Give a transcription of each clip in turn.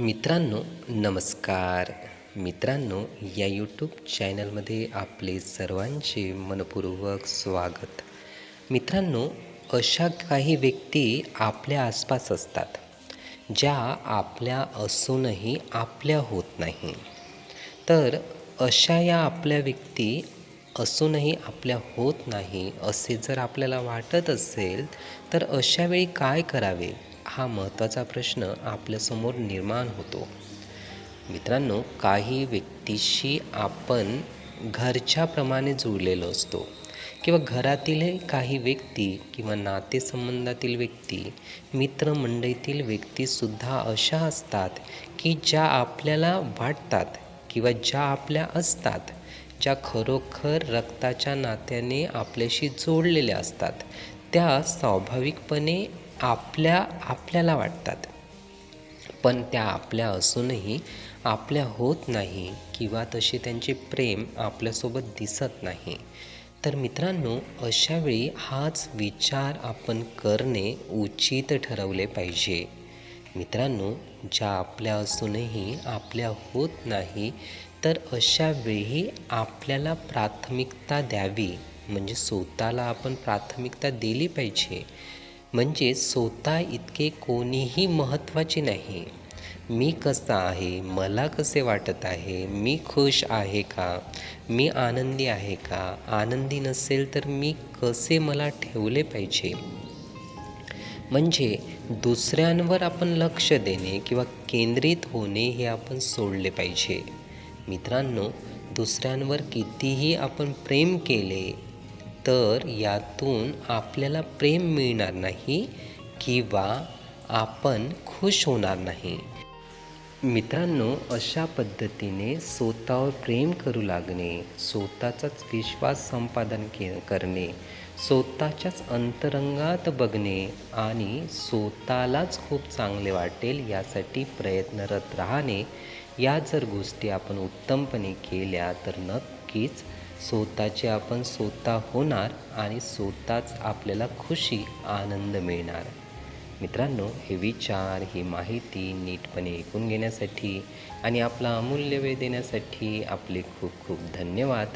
मित्रांनो नमस्कार. मित्रांनो या यूट्यूब चॅनलमध्ये आपले सर्वांचे मनपूर्वक स्वागत. मित्रांनो अशा काही व्यक्ती आपल्या आसपास असतात ज्या आपल्या असूनही आपल्या होत नाही. तर अशा या आपल्या व्यक्ती असूनही आपल्या होत नाही असे जर आपल्याला वाटत असेल तर अशावेळी काय करावे? हा महत्त्वाचा प्रश्न आपल्यासमोर निर्माण होतो. मित्रांनो काही व्यक्तीशी आपण घरच्याप्रमाणे जुळलेलो असतो किंवा घरातील काही व्यक्ती किंवा नातेसंबंधातील व्यक्ती मित्रमंडळीतील व्यक्तीसुद्धा अशा असतात की ज्या आपल्याला वाटतात किंवा ज्या आपल्या असतात ज्या खरोखर रक्ताच्या नात्याने आपल्याशी जोडलेल्या असतात. त्या स्वाभाविकपणे आपल्या आपल्याला वाटतात. पण त्या आपल्या असूनही आपल्या होत नाही किंवा तसे त्यांचे प्रेम आपल्यासोबत दिसत नाही. तर मित्रांनो अशावेळी हाच विचार आपण करणे उचित ठरवले पाहिजे. मित्रांनो ज्या आपल्या असूनही आपल्या होत नाही तर अशावेळी आपल्याला प्राथमिकता द्यावी. म्हणजे स्वतःला आपण प्राथमिकता दिली पाहिजे. म्हणजे स्वतः इतके कोणीही महत्त्वाचे नाही. मी कसा आहे? मला कसे वाटत आहे? मी खुश आहे का? मी आनंदी आहे का? आनंदी नसेल तर मी कसे मला ठेवले पाहिजे? म्हणजे दुसऱ्यांवर आपण लक्ष देणे किंवा केंद्रित होणे हे आपण सोडले पाहिजे. मित्रांनो दुसऱ्यांवर कितीही आपण प्रेम केले तर यातून आपल्याला प्रेम मिळणार नाही किंवा आपण खुश होणार नाही. मित्रांनो अशा पद्धतीने स्वतःवर प्रेम करू लागणे स्वतःचाच विश्वास संपादन के करणे स्वतःच्याच अंतरंगात बघणे आणि स्वतःलाच खूप चांगले वाटेल यासाठी प्रयत्नरत राहणे या जर गोष्टी आपण उत्तमपणे केल्या तर नक्कीच स्वतःचे आपण स्वतः होणार आणि स्वतःच आपल्याला खुशी आनंद मिळणार. मित्रांनो हे विचार ही माहिती नीटपणे ऐकून घेण्यासाठी आणि आपला अमूल्य वेळ देण्यासाठी आपले खूप खूप धन्यवाद.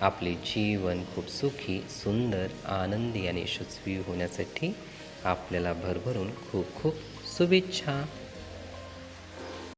आपले जीवन खूप सुखी सुंदर आनंदी आणि यशस्वी होण्यासाठी आपल्याला भरभरून खूप खूप शुभेच्छा.